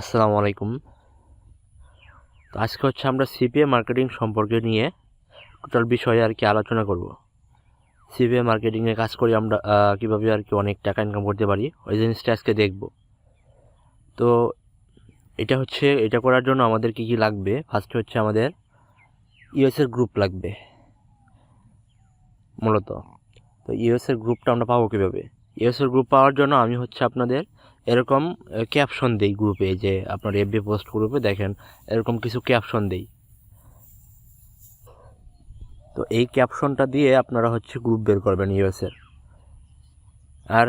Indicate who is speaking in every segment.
Speaker 1: আসসালামু আলাইকুম। তো আজকে হচ্ছে আমরা সিপিএ মার্কেটিং সম্পর্কে নিয়ে টোটাল বিষয়ে আর কি আলোচনা করব। সিপিএ মার্কেটিংয়ে কাজ করি আমরা কীভাবে আর কি অনেক টাকা ইনকাম করতে পারি, ওই জিনিসটা আজকে দেখব। তো এটা হচ্ছে, এটা করার জন্য আমাদের কি কি লাগবে? ফার্স্ট হচ্ছে আমাদের ইউএসএর গ্রুপ লাগবে, মূলত। তো ইউএসএর গ্রুপটা আমরা পাবো কীভাবে? ইউএসএর গ্রুপ পাওয়ার জন্য আমি হচ্ছে আপনাদের এরকম ক্যাপশন দেই গ্রুপে যে আপনার এফবি পোস্ট গ্রুপে দেখেন, এরকম কিছু ক্যাপশন দেই। তো এই ক্যাপশনটা দিয়ে আপনারা হচ্ছে গ্রুপ বের করবেন ইউএসের আর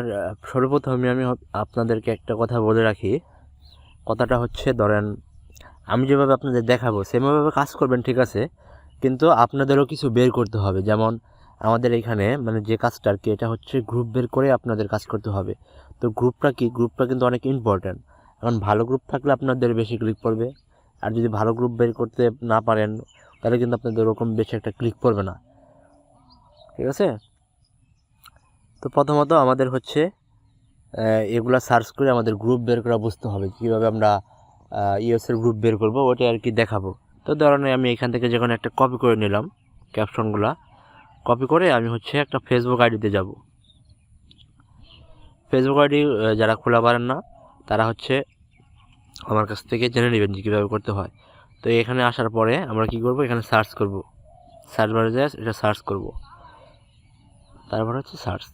Speaker 1: সর্বপ্রথমে আমি আপনাদেরকে একটা কথা বলে রাখি। কথাটা হচ্ছে, ধরেন, আমি যেভাবে আপনাদের দেখাবো, সেভাবে কাজ করবেন, ঠিক আছে? কিন্তু আপনাদেরও কিছু বের করতে হবে। যেমন, আমাদের এখানে মানে যে কাজটা আর কি, এটা হচ্ছে গ্রুপ বের করে আপনাদের কাজ করতে হবে। তো গ্রুপটা কি? গ্রুপটা কিন্তু অনেক ইম্পর্ট্যান্ট এখন ভালো গ্রুপ থাকলে আপনাদের বেশি ক্লিক পড়বে। আর যদি ভালো গ্রুপ বের করতে না পারেন, তাহলে কিন্তু আপনাদের ওরকম বেশি একটা ক্লিক পড়বে না। ঠিক আছে? তো প্রথমত আমাদের হচ্ছে এগুলা সার্চ করে আমাদের গ্রুপ বের করা বুঝতে হবে কীভাবে আমরা ইউএসের গ্রুপ বের করব, ওটা আর কি দেখাবো। তো ধরেন আমি এখান থেকে যখন একটা কপি করে নিলাম ক্যাপশনগুলা কপি করে আমি হচ্ছে একটা ফেসবুক আইডিতে যাব। ফেসবুক আইডি যারা খোলা পারেন না, তারা হচ্ছে আমার কাছ থেকে জেনে নেবেন যে কীভাবে করতে হয়। তো এখানে আসার পরে আমরা কি করব? এখানে সার্চ করব। সার্চ বারে যায় এটা সার্চ করব। তারপর হচ্ছে সার্চ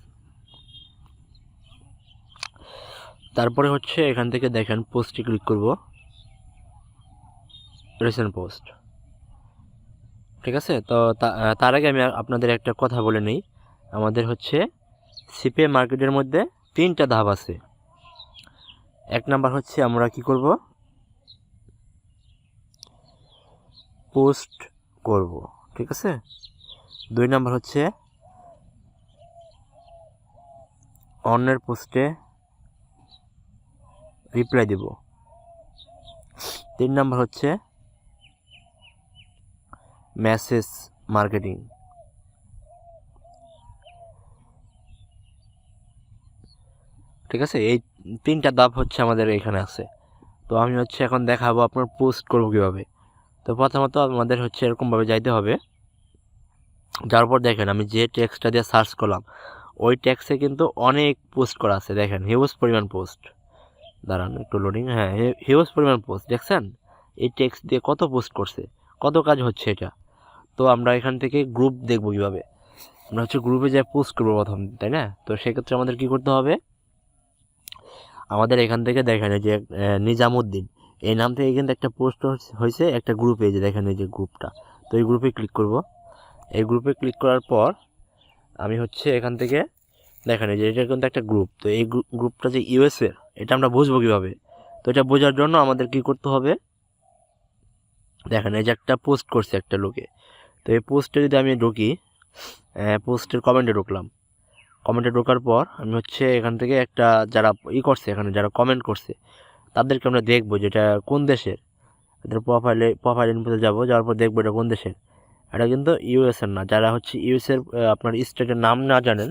Speaker 1: তারপরে হচ্ছে এখান থেকে দেখেন পোস্টে ক্লিক করব। রিসেন্ট পোস্ট ঠিক আছে? তো তার আগে আমি আপনাদের একটা কথা বলে নিই। আমাদের হচ্ছে সিপে মার্কেটের মধ্যে তিনটা ধাপ আছে। এক নাম্বার হচ্ছে আমরা কি করব? পোস্ট করব, ঠিক আছে? দুই নাম্বার হচ্ছে অন্যের পোস্টে রিপ্লাই দেব। তিন নাম্বার হচ্ছে মেসেজ মার্কেটিং। ঠিক আছে? এই তিনটা ধাপ হচ্ছে আমাদের এখানে আছে। তো আমি হচ্ছে এখন দেখাবো আপনার পোস্ট করব কীভাবে। তো প্রথমত আমাদের হচ্ছে এরকমভাবে যাইতে হবে। যার পর দেখেন, আমি যে টেক্সটটা দিয়ে সার্চ করলাম, ওই টেক্সে কিন্তু অনেক পোস্ট করা আছে। দেখেন হিউজ পরিমাণ পোস্ট দাঁড়ান, একটু লোডিং হ্যাঁ হিউজ পরিমাণ পোস্ট দেখছেন? এই টেক্সট দিয়ে কত পোস্ট করছে? কত কাজ হচ্ছে এটা? তো আমরা এখান থেকে গ্রুপ দেখব কীভাবে? আমরা হচ্ছে গ্রুপে যা পোস্ট করব প্রথম, তাই না? তো সেক্ষেত্রে আমাদের কি করতে হবে? আমাদের এখান থেকে দেখেন এই যে নিজামুদ্দিন। এই নাম থেকে কিন্তু একটা পোস্ট হয়েছে, একটা গ্রুপে যে দেখেন এই যে গ্রুপটা তো এই গ্রুপে ক্লিক করব। এই গ্রুপে ক্লিক করার পর আমি হচ্ছে এখান থেকে দেখেন যে এটা কিন্তু একটা গ্রুপ তো এই গ্রুপটা যে ইউএসএ এটা আমরা বুঝব কীভাবে? তো এটা বোঝার জন্য আমাদের কি করতে হবে? দেখেন এই যে একটা পোস্ট করছে একটা লোকে। তো এই পোস্টে যদি আমি ঢুকি পোস্টের কমেন্টে ঢুকলাম। কমেন্টে ঢোকার পর আমি হচ্ছে এখান থেকে একটা যারা ই করছে, এখানে যারা কমেন্ট করছে, তাদেরকে আমরা দেখব যে এটা কোন দেশের। এদের প্রোফাইলে প্রোফাইল ইনফোতে যাব, যাওয়ার পর দেখব এটা কোন দেশের। এটা কিন্তু ইউএসের না, যারা হচ্ছে ইউএসের আপনার স্টেটের নাম না জানেন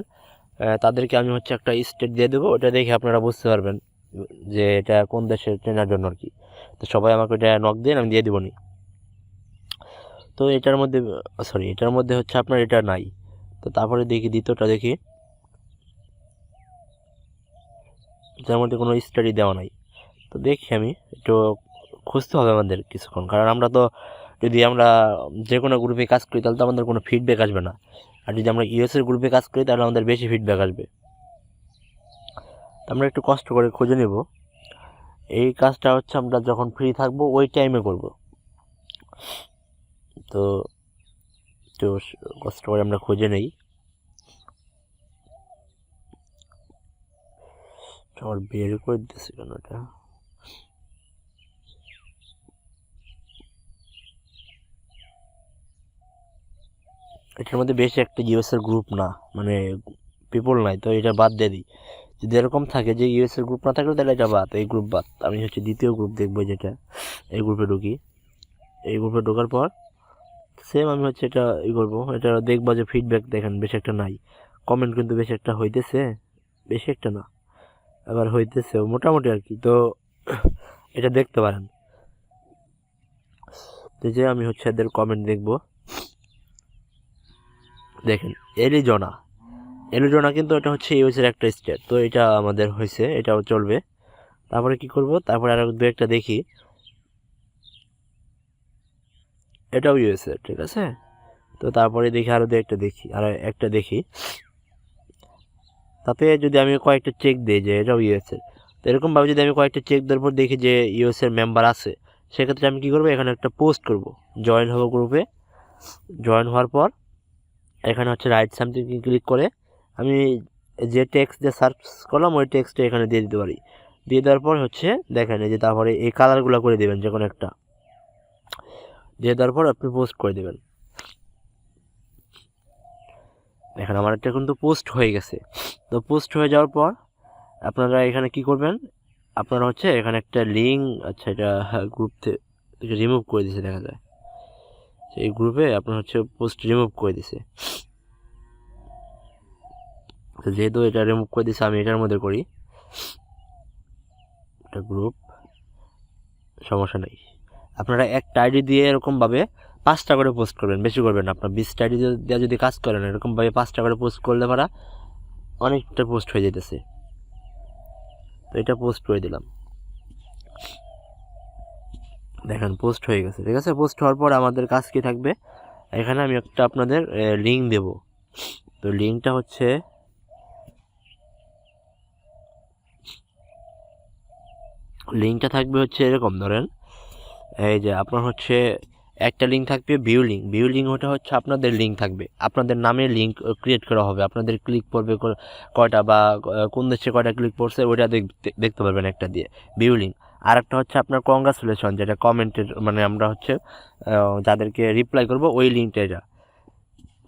Speaker 1: তাদেরকে আমি হচ্ছে একটা স্টেট দিয়ে দেবো, ওটা দেখে আপনারা বুঝতে পারবেন যে এটা কোন দেশের ট্রেনার জন্য আর কি। তো সবাই আমাকে এটা নক দিন আমি দিয়ে দেবো নি। তো এটার মধ্যে সরি এটার মধ্যে হচ্ছে আপনার এটা নাই। তো তারপরে দেখি দ্বিতীয়টা দেখি। যার মধ্যে কোনো স্টাডি দেওয়া নাই। তো দেখি আমি, একটু খুঁজতে হবে আমাদের কিছুক্ষণ। কারণ আমরা তো, যদি আমরা যে কোনো গ্রুপে কাজ করি, তাহলে তো আমাদের কোনো ফিডব্যাক আসবে না। আর যদি আমরা ইউএসের গ্রুপে কাজ করি, তাহলে আমাদের বেশি ফিডব্যাক আসবে। তো আমরা একটু কষ্ট করে খুঁজে নেব। এই কাজটা হচ্ছে আমরা যখন ফ্রি থাকব, ওই টাইমে করব। তো একটু কষ্ট করে আমরা খুঁজে নেই। আমার বের করে দিতেছে কেন এটা? এটার মধ্যে বেশি একটা ইউএসের গ্রুপ না মানে পিপল নাই, তো এটা বাদ দিয়ে দিই। যদি এরকম থাকে যে ইউএসের গ্রুপ না থাকলে, তাহলে এটা বাদ, এই গ্রুপ বাদ। আমি হচ্ছে দ্বিতীয় গ্রুপ দেখব যেটা, এই গ্রুপে ঢুকি। এই গ্রুপে ঢোকার পর সেম আমি হচ্ছে এটা ই করব, এটা দেখব যে ফিডব্যাক দেখেন, বেশি একটা নাই। কমেন্ট কিন্তু বেশি একটা হইতেছে, বেশি একটা না। আবার হইতেছে মোটামুটি আর কি। তো এটা দেখতে পারেন। তো যে আমি হচ্ছে এদের কমেন্ট দেখব। দেখেন এলিজোনা এলিজোনা কিন্তু এটা হচ্ছে ইউএসের একটা স্টেট তো এটা আমাদের হয়েছে এটাও চলবে। তারপরে কি করব? তারপরে আরও দু একটা দেখি। এটাও ইউএসএ ঠিক আছে? তো তারপরে দেখি, আরও দু একটা দেখি, আর একটা দেখি। তাতে যদি আমি কয়েকটা চেক দিই যে এটাও ইউএসএ তো এরকমভাবে যদি আমি কয়েকটা চেক দেওয়ার পর দেখি যে ইউএসএর মেম্বার আছে, সেক্ষেত্রে আমি কী করব? এখানে একটা পোস্ট করব। জয়েন হব গ্রুপে জয়েন হওয়ার পর এখানে হচ্ছে রাইট সামথিং ক্লিক করে আমি যে টেক্সট দিয়ে সার্চ করলাম, ওই টেক্সটটা এখানে দিয়ে দিতে পারি। দিয়ে দেওয়ার পর হচ্ছে দেখেন যে তারপরে এই কালারগুলো করে দেবেন যে কোনো একটা। দিয়ে দেওয়ার পর আপনি পোস্ট করে দেবেন। দেখেন আমার একটা কিন্তু পোস্ট হয়ে গেছে। তো পোস্ট হয়ে যাওয়ার পর আপনারা এখানে কি করবেন? আপনারা হচ্ছে এখানে একটা লিঙ্ক আচ্ছা এটা গ্রুপ থেকে রিমুভ করে দিছে দেখা যায়। সেই গ্রুপে আপনার হচ্ছে পোস্ট রিমুভ করে দিছে তো যেহেতু এটা রিমুভ করে দিছে আমি এটার মধ্যে করি। একটা গ্রুপ সমস্যা নেই। আপনারা একটা আইডি দিয়ে এরকমভাবে পাঁচটা করে পোস্ট করবেন, বেশি করবেন আপনার বিশটা আইডি দিয়ে যদি কাজ করেন, এরকমভাবে পাঁচটা করে পোস্ট করলে পারা অনেকটা পোস্ট হয়ে যেতেছে তো এটা পোস্ট করে দিলাম। দেখেন পোস্ট হয়ে গেছে। ঠিক আছে? পোস্ট হওয়ার পর আমাদের কাজ কি থাকবে? এখানে আমি একটা আপনাদের লিঙ্ক দেব। তো লিঙ্কটা হচ্ছে লিঙ্কটা থাকবে হচ্ছে এরকম, ধরেন, এই যে আপনার হচ্ছে একটা লিঙ্ক থাকবে ভিউ লিঙ্ক ভিউ লিঙ্ক ওটা হচ্ছে আপনাদের লিঙ্ক থাকবে। আপনাদের নামে লিঙ্ক ক্রিয়েট করা হবে। আপনাদের ক্লিক পড়বে কয়টা বা কোন দেশে কয়টা ক্লিক পড়ছে ওইটা দেখতে পারবেন একটা দিয়ে ভিউ লিঙ্ক আর একটা হচ্ছে আপনার কংগ্রাচুলেশন যেটা কমেন্টের মানে আমরা হচ্ছে যাদেরকে রিপ্লাই করব ওই লিঙ্কটা এটা।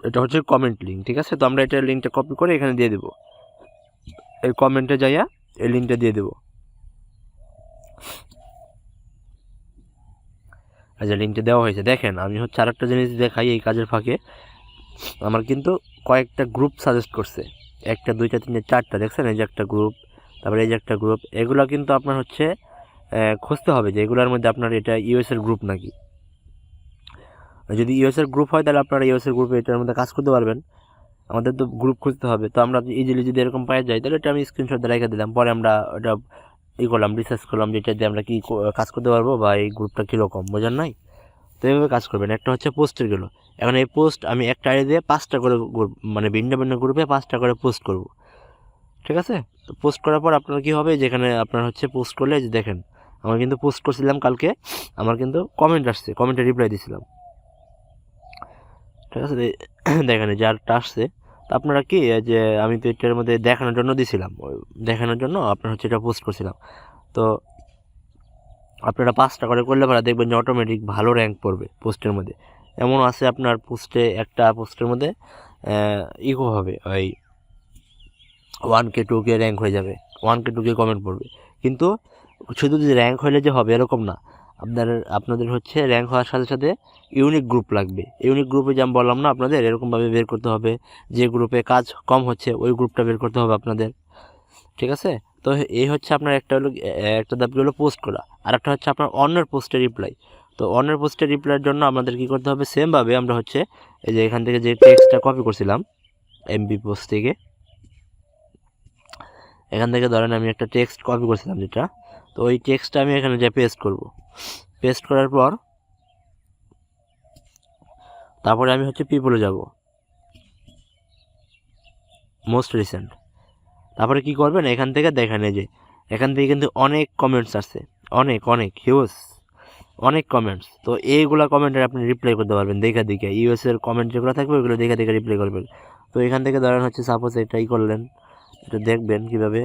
Speaker 1: এটা হচ্ছে কমেন্ট লিঙ্ক ঠিক আছে? তো আমরা এটা লিঙ্কটা কপি করে এখানে দিয়ে দেবো। এই কমেন্টে যাইয়া এই লিঙ্কটা দিয়ে দেবো। আচ্ছা লিঙ্কটা দেওয়া হয়েছে। দেখেন, আমি হচ্ছে আরেকটা জিনিস দেখাই এই কাজের ফাঁকে। আমার কিন্তু কয়েকটা গ্রুপ সাজেস্ট করছে। একটা, দুইটা, তিনটে, চারটা, দেখছেন? এই যে একটা গ্রুপ তারপরে এই যে একটা গ্রুপ এগুলো কিন্তু আপনার হচ্ছে খুঁজতে হবে যে এগুলোর মধ্যে আপনার এটা ইউএসের গ্রুপ নাকি। যদি ইউএসের গ্রুপ হয়, তাহলে আপনারা ইউএসের গ্রুপে এটার মধ্যে কাজ করতে পারবেন। আমাদের তো গ্রুপ খুঁজতে হবে। তো আমরা ইজিলি যদি এরকম পাওয়া যায় তাহলে এটা আমি স্ক্রিনশট রেখে দিলাম। পরে আমরা ওটা ই করলাম রিসার্চ করলাম যে এটা দিয়ে আমরা কী কাজ করতে পারব বা এই গ্রুপটা কীরকম, বোঝার নাই? তো এইভাবে কাজ করবেন। একটা হচ্ছে পোস্টের গেলো। এখন এই পোস্ট আমি একটা আইডি দিয়ে পাঁচটা করে group- মানে ভিন্ন ভিন্ন গ্রুপে পাঁচটা করে পোস্ট করব। ঠিক আছে? তো পোস্ট করার পর আপনার কী হবে? যেখানে আপনার হচ্ছে পোস্ট করলে যে দেখেন, আমার কিন্তু পোস্ট করছিলাম কালকে, আমার কিন্তু কমেন্ট আসছে কমেন্টে রিপ্লাই দিছিলাম। ঠিক আছে? দেখেন এই যারটা আসছে। আপনারা কি যে আমি তো এটার মধ্যে দেখানোর জন্য দিছিলাম দেখানোর জন্য আপনার হচ্ছে এটা পোস্ট করছিলাম। তো আপনারা পাঁচটা করে করলে পরে দেখবেন যে অটোমেটিক ভালো র্যাঙ্ক পড়বে পোস্টের মধ্যে। এমন আছে আপনার পোস্টে একটা পোস্টের মধ্যে ইকো হবে, ওই ওয়ান কে টু কে র্যাঙ্ক হয়ে যাবে ওয়ান কে টু কে কমেন্ট পড়বে। কিন্তু শুধু যে র্যাঙ্ক হলে যে হবে এরকম না আপনার, আপনাদের হচ্ছে র্যাঙ্ক হওয়ার সাথে সাথে ইউনিক গ্রুপ লাগবে। ইউনিক গ্রুপে যেমন বললাম না আপনাদের, এরকমভাবে বের করতে হবে। যে গ্রুপে কাজ কম হচ্ছে, ওই গ্রুপটা বের করতে হবে আপনাদের। ঠিক আছে? তো এই হচ্ছে আপনার একটা হলো একটা দাবি হলো পোস্ট করা। আর একটা হচ্ছে আপনার অন্যের পোস্টে রিপ্লাই তো অন্যের পোস্টে রিপ্লাইয়ের জন্য আমাদের কী করতে হবে? সেমভাবে আমরা হচ্ছে এই যে এখান থেকে যে টেক্সটটা কপি করছিলাম এমবি পোস্ট থেকে, এখান থেকে ধরেন আমি একটা টেক্সট কপি করছিলাম যেটা। তো ওই টেক্সটটা আমি এখানে যে পেস্ট করব। পেস্ট করার পর তারপরে আমি হচ্ছে পিপলে যাব। মোস্ট রিসেন্ট তারপরে কি করবেন? এখান থেকে দেখেন এই যে, এখান থেকে কিন্তু অনেক কমেন্টস আসছে। অনেক অনেক হিউজ অনেক কমেন্টস তো এইগুলা কমেন্টের আপনি রিপ্লাই করতে পারবেন দেখে দেখে। ইউএস এর কমেন্ট যেগুলো থাকবে, ওইগুলো দেখে দেখে রিপ্লাই করবেন। তো এখান থেকে ধরেন হচ্ছে সাপোজ এটাই করলেন এটা দেখবেন কীভাবে।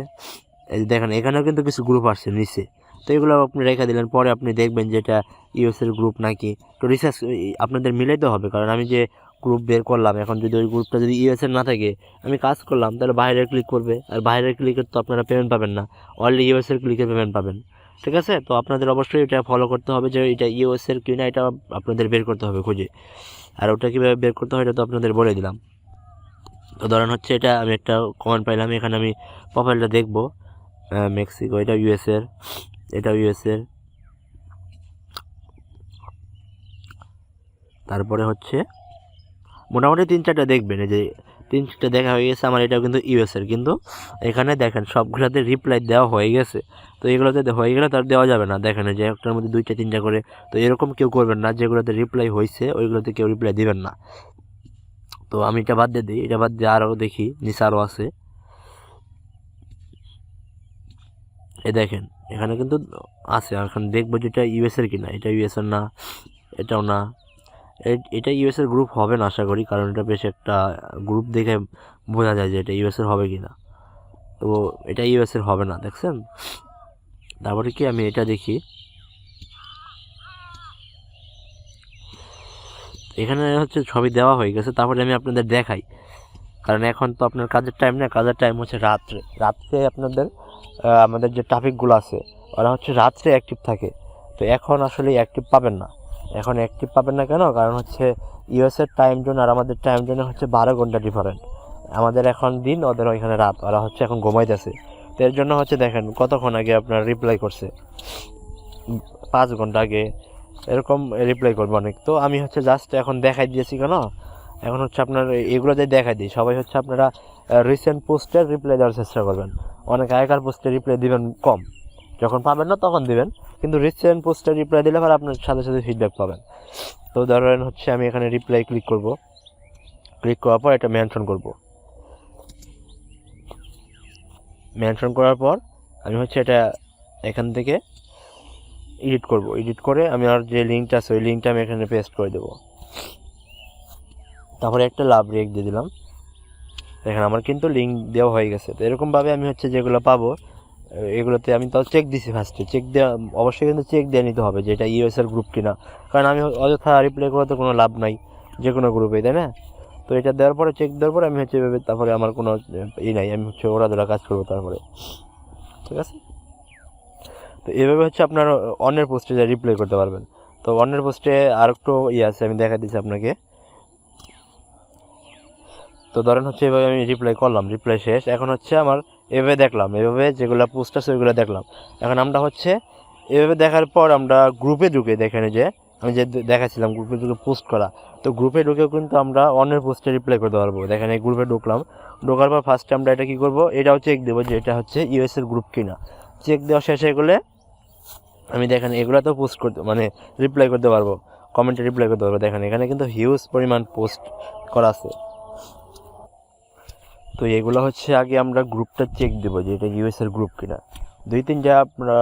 Speaker 1: এই দেখেন, এখানেও কিন্তু কিছু গ্রুপ আসছে নিচে। তো এগুলো আপনি রেখে দিলেন, পরে আপনি দেখবেন যে এটা ইউএস এর গ্রুপ নাকি। তো রিসার্চ আপনাদের মিলাইতে হবে, কারণ আমি যে গ্রুপ বের করলাম, এখন যদি ওই গ্রুপটা যদি ইউএস এর না থাকে, আমি কাজ করলাম, তাহলে বাইরে ক্লিক করবে। আর বাইরের ক্লিকের তো আপনারা পেমেন্ট পাবেন না অনলি ইউএসের ক্লিকের পেমেন্ট পাবেন। ঠিক আছে? তো আপনাদের অবশ্যই এটা ফলো করতে হবে যে এটা ইউএস এর কিনা, এটা আপনাদের বের করতে হবে খুঁজে। আর ওটা কীভাবে বের করতে হয় এটা তো আপনাদের বলে দিলাম। তো ধরেন হচ্ছে এটা আমি একটা কমেন্ট পাইলাম, এখানে আমি প্রোফাইলটা দেখব মেক্সিকো, এটা ইউএস এর। এটা এর তারপরে হচ্ছে, মোটামুটি তিন চারটা দেখবেন, এই যে তিন চারটা দেখা হয়ে গেছে, আমার এটাও কিন্তু ইউএসের কিন্তু এখানে দেখেন, সবগুলোতে রিপ্লাই দেওয়া হয়ে গেছে। তো এগুলোতে হয়ে গেলে তার দেওয়া যাবে না, দেখেন যে একটার মধ্যে দুইটা, তিনটা করে। তো এরকম কেউ করবেন না, যেগুলোতে রিপ্লাই হয়েছে, ওইগুলোতে কেউ রিপ্লাই দিবেন না। তো আমি এটা বাদ দিয়ে দিই, এটা বাদ দিয়ে আরও দেখি নিসারও আছে। এ দেখেন এখানে কিন্তু আছে এখন দেখব যে এটা ইউএসের কিনা, এটা ইউএসের না, এটাও না। এটা ইউএসের গ্রুপ হবে না, আশা করি, কারণ এটা বেশ একটা গ্রুপ দেখে বোঝা যায় যে এটা ইউএসের হবে কিনা। তো এটা ইউএসের হবে না, দেখছেন? তারপরে কি আমি এটা দেখি। এখানে হচ্ছে ছবি দেওয়া হয়ে গেছে, তারপরে আমি আপনাদের দেখাই। কারণ এখন তো আপনার কাজের টাইম না, কাজের টাইম হচ্ছে রাত্রে। রাত্রে আপনাদের আমাদের যে ট্রাফিকগুলো আছে, ওরা হচ্ছে রাত্রে অ্যাক্টিভ থাকে। তো এখন আসলে অ্যাক্টিভ পাবেন না। এখন অ্যাক্টিভ পাবেন না কেন? কারণ হচ্ছে ইউএসের টাইম জোন আর আমাদের টাইম জোনে হচ্ছে বারো ঘণ্টা ডিফারেন্ট আমাদের এখন দিন, ওদের ওইখানে রাত। ওরা হচ্ছে এখন ঘুমাইতেছে। তো এর জন্য হচ্ছে দেখেন, কতক্ষণ আগে আপনার রিপ্লাই করছে? পাঁচ ঘণ্টা আগে। এরকম রিপ্লাই করবে অনেক। তো আমি হচ্ছে জাস্ট এখন দেখাই দিয়েছি কেন? এখন হচ্ছে আপনার এগুলো দিয়ে দেখাই দিই। সবাই হচ্ছে আপনারা রিসেন্ট পোস্টের রিপ্লাই দেওয়ার চেষ্টা করবেন। অনেক আগেকার পোস্টে রিপ্লাই দিবেন কম। যখন পাবেন না তখন দিবেন। কিন্তু রিসেন্ট পোস্টে রিপ্লাই দিলে পরে আপনার সাথে সাথে ফিডব্যাক পাবেন। তো ধরেন হচ্ছে আমি এখানে রিপ্লাই ক্লিক করব। ক্লিক করার পর এটা মেনশন করব। মেনশন করার পর আমি হচ্ছে এটা এখান থেকে এডিট করব। এডিট করে আমি আর যে লিঙ্কটা আছে, ওই লিঙ্কটা আমি এখানে পেস্ট করে দেবো। তারপরে একটা লাভ রেক দিয়ে দিলাম। দেখেন, আমার কিন্তু লিঙ্ক দেওয়া হয়ে গেছে। তো এরকমভাবে আমি হচ্ছে যেগুলো পাবো, এগুলোতে আমি তাও চেক দিছি ফার্স্টে চেক দেওয়া, অবশ্যই কিন্তু চেক দিয়ে নিতে হবে যে এটা ইউএসএর গ্রুপ কিনা। কারণ আমি অযথা রিপ্লাই করে তো কোনো লাভ নাই যে কোনো গ্রুপে তাই না? তো এটা দেওয়ার পরে চেক দেওয়ার পরে আমি হচ্ছে এভাবে তারপরে আমার কোনো ই নাই। আমি হচ্ছে ওরা কাজ করব তারপরে। ঠিক আছে? তো এভাবে হচ্ছে আপনার অন্যের পোস্টে রিপ্লাই করতে পারবেন। তো অন্যের পোস্টে আর একটু ইয়ে আছে, আমি দেখা দিচ্ছি আপনাকে। তো ধরেন হচ্ছে এভাবে আমি রিপ্লাই করলাম রিপ্লাই শেষ। এখন হচ্ছে আমার এভাবে দেখলাম, এভাবে যেগুলো পোস্ট আছে ওইগুলো দেখলাম। এখন আমরা হচ্ছে এভাবে দেখার পর আমরা গ্রুপে ঢুকে, দেখেন যে, আমি যে দেখাচ্ছিলাম গ্রুপে ঢুকে পোস্ট করা। তো গ্রুপে ঢুকেও কিন্তু আমরা অন্যের পোস্টে রিপ্লাই করতে পারব। দেখেন এই গ্রুপে ঢুকলাম। ঢোকার পর ফার্স্টে আমরা এটা কী করব? এটাও চেক দেবো যে এটা হচ্ছে ইউএসএর গ্রুপ কিনা। চেক দেওয়া শেষ হয়ে গেলে আমি দেখেন এগুলোতেও পোস্ট করতে মানে রিপ্লাই করতে পারব। কমেন্টে রিপ্লাই করতে পারব। দেখেন এখানে কিন্তু হিউজ পরিমাণ পোস্ট করা আছে। তো এগুলো হচ্ছে আগে আমরা গ্রুপটা চেক দেবো যে এটা ইউএসের গ্রুপ কিনা। দুই তিনটা আপনারা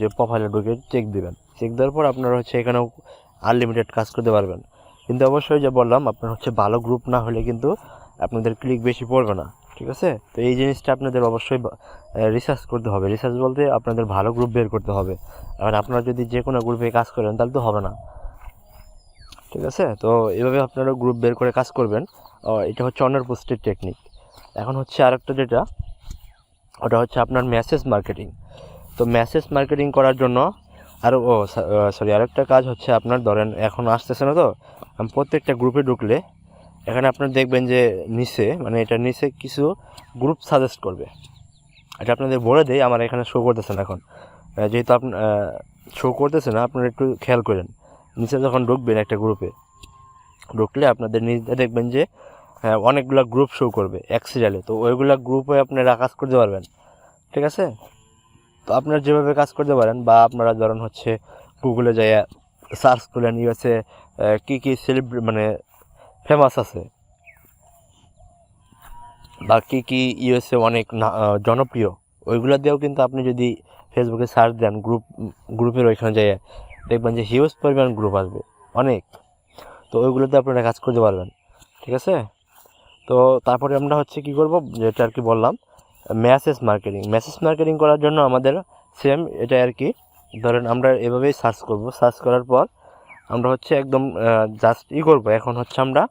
Speaker 1: যে প্রোফাইলে ঢুকে চেক দিবেন। চেক দেওয়ার পর আপনারা হচ্ছে এখানেও আনলিমিটেড কাজ করতে পারবেন। কিন্তু অবশ্যই যে বললাম, আপনার হচ্ছে ভালো গ্রুপ না হলে কিন্তু আপনাদের ক্লিক বেশি পড়বে না, ঠিক আছে? তো এই জিনিসটা আপনাদের অবশ্যই রিসার্চ করতে হবে। রিসার্চ বলতে আপনাদের ভালো গ্রুপ বের করতে হবে। আর আপনারা যদি যে কোনো গ্রুপে কাজ করেন, তাহলে তো হবে না। ঠিক আছে? তো এভাবে আপনারা গ্রুপ বের করে কাজ করবেন। এটা হচ্ছে অনার পোস্টের টেকনিক এখন হচ্ছে আরেকটা যেটা, ওটা হচ্ছে আপনার মেসেজ মার্কেটিং তো মেসেজ মার্কেটিং করার জন্য আর, ও সরি আরেকটা কাজ হচ্ছে আপনার ধরেন এখন আসতেছে না তো, আমি প্রত্যেকটা গ্রুপে ঢুকলে এখানে আপনার দেখবেন যে নিচে মানে এটা নিচে কিছু গ্রুপ সাজেস্ট করবে। এটা আপনাদের বলে দেয় আমার এখানে শো করতেছে না এখন। যেহেতু আপনার শো করতেছে না, আপনারা একটু খেয়াল করেন। নিচে যখন ঢুকবেন একটা গ্রুপে ঢুকলে আপনাদের নিজে দেখবেন যে হ্যাঁ অনেকগুলো গ্রুপ শো করবে, এক সিরিয়ালে তো ওইগুলো গ্রুপে আপনারা কাজ করতে পারবেন, ঠিক আছে? তো আপনারা যেভাবে কাজ করতে পারেন, বা আপনারা ধরেন হচ্ছে গুগলে যাই সার্চ করলেন ইউএসএ কী কী সেলিব্রি মানে ফেমাস আছে? বা কী কী ইউএসএ অনেক জনপ্রিয়? ওইগুলো দিয়েও কিন্তু আপনি যদি ফেসবুকে সার্চ দেন গ্রুপ গ্রুপের ওইখানে যাই দেখবেন যে হিউজ পরিমাণ গ্রুপ আসবে, অনেক। তো ওইগুলোতে আপনারা কাজ করতে পারবেন, ঠিক আছে? তো তারপরে আমরা হচ্ছে কি করব, যেটা আর কি বললাম মেসেজ মার্কেটিং মেসেজ মার্কেটিং করার জন্য আমাদের সেম এটা আর কি। ধরেন আমরা এভাবেই সার্চ করব। সার্চ করার পর আমরা হচ্ছে একদম জাস্ট ই করব। এখন হচ্ছে আমরা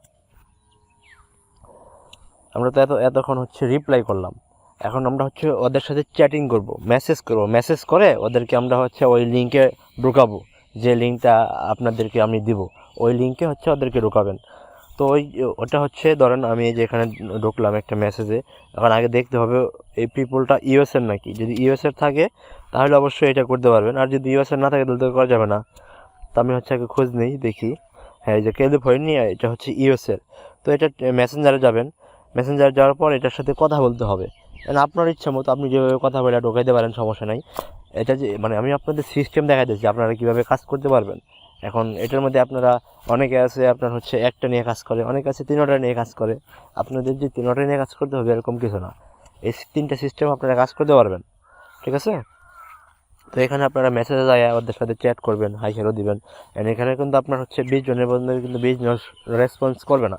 Speaker 1: আমরা তো এত, এতক্ষণ হচ্ছে রিপ্লাই করলাম। এখন আমরা হচ্ছে ওদের সাথে চ্যাটিং করব মেসেজ করব। মেসেজ করে ওদেরকে আমরা হচ্ছে ওই লিঙ্কে ঢোকাবো, যে লিঙ্কটা আপনাদেরকে আমি দিব। ওই লিঙ্কে হচ্ছে ওদেরকে ঢোকাবেন। তো ওই ওটা হচ্ছে, ধরেন আমি যে এখানে ঢুকলাম একটা মেসেজে এখন আগে দেখতে হবে এই পিপলটা ইউএসএর নাকি? যদি ইউএসএর থাকে, তাহলে অবশ্যই এটা করতে পারবেন। আর যদি ইউএসএর না থাকে, তাহলে তো করা যাবে না। তো আমি হচ্ছে আগে খোঁজ নিই, দেখি। হ্যাঁ এই যে ক্যালিফোর্নিয়া এটা হচ্ছে ইউএসের তো এটা মেসেঞ্জারে যাবেন। মেসেঞ্জারে যাওয়ার পর এটার সাথে কথা বলতে হবে। আপনার ইচ্ছা মতো আপনি যেভাবে কথা বলে ঢোকাইতে পারেন, সমস্যা নাই। এটা যে মানে আমি আপনাদের সিস্টেম দেখা দিচ্ছি আপনারা কীভাবে কাজ করতে পারবেন। এখন এটার মধ্যে আপনারা অনেকে আছে, আপনার হচ্ছে একটা নিয়ে কাজ করে, অনেকে আছে তিনোটা নিয়ে কাজ করে। আপনাদের যে তিনোটা নিয়ে কাজ করতে হবে, এরকম কিছু না। এই তিনটা সিস্টেম আপনারা কাজ করতে পারবেন। ঠিক আছে? তো এখানে আপনারা মেসেজে যায় ওদের সাথে চ্যাট করবেন হাই হ্যালো দিবেন। And এখানে কিন্তু আপনার হচ্ছে বিশ জনের মধ্যে কিন্তু বিশ জন রেসপন্স করবে না।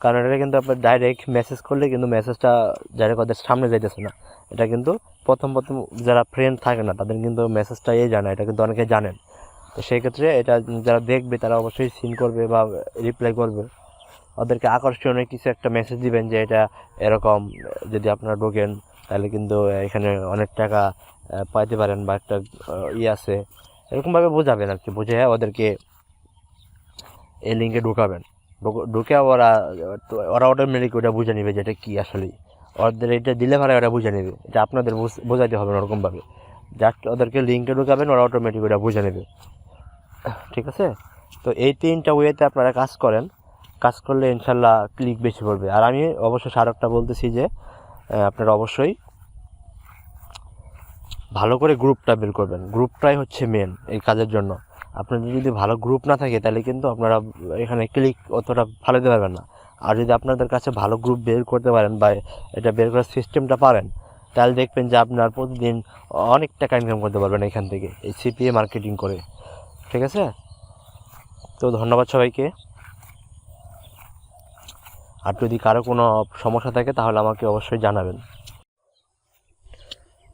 Speaker 1: কারণ এটা কিন্তু আপনার ডাইরেক্ট মেসেজ করলে কিন্তু মেসেজটা ডাইরেক্ট ওদের সামনে যাইতেছে না। এটা কিন্তু প্রথম প্রথম যারা ফ্রেন্ড থাকে না, তাদের কিন্তু মেসেজটা এই জানে, এটা কিন্তু অনেকে জানেন। তো সেই ক্ষেত্রে এটা যারা দেখবে তারা অবশ্যই সিন করবে বা রিপ্লাই করবে। ওদেরকে আকর্ষণীয় কিছু একটা মেসেজ দিবেন যে এটা এরকম, যদি আপনারা ঢোকেন তাহলে কিন্তু এখানে অনেক টাকা পাইতে পারেন বা একটা ই আছে। এরকমভাবে বোঝাবেন আর কি বুঝে ওদেরকে এই লিঙ্কে ঢুকাবেন। ঢুক- ওরা ওরা অটোমেটিক ওটা বুঝে নেবে যে এটা কী আসলেই। ওদের এটা দিলে পারে ওরা বুঝে নেবে, এটা আপনাদের বুঝ- বোঝাইতে হবে না ওরকমভাবে। জাস্ট ওদেরকে লিঙ্কে ঢুকাবেন, ওরা অটোমেটিক ওটা বুঝে নেবে। ঠিক আছে? তো এই তিনটা ওয়েতে আপনারা কাজ করেন। কাজ করলে ইনশাল্লাহ ক্লিক বেশি পড়বে। আর আমি অবশ্যই স্মারকটা বলতেছি যে আপনারা অবশ্যই ভালো করে গ্রুপটা বের করবেন। গ্রুপটাই হচ্ছে মেন এই কাজের জন্য। আপনাদের যদি ভালো গ্রুপ না থাকে, তাহলে কিন্তু আপনারা এখানে ক্লিক অতটা ভালো দিতে পারবেন না। আর যদি আপনাদের কাছে ভালো গ্রুপ বের করতে পারেন বা এটা বের করার সিস্টেমটা পারেন, তাহলে দেখবেন যে আপনার প্রতিদিন অনেক টাকা ইনকাম করতে পারবেন এখান থেকে, এই সিপিএ মার্কেটিং করে। ঠিক আছে? তো ধন্যবাদ সবাইকে। আর যদি কারও কোনো সমস্যা থাকে, তাহলে আমাকে অবশ্যই জানাবেন।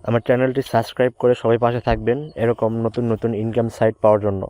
Speaker 1: আমার চ্যানেলটি সাবস্ক্রাইব করে সবাই পাশে থাকবেন। এরকম নতুন নতুন ইনকাম সাইট পাওয়ার জন্য।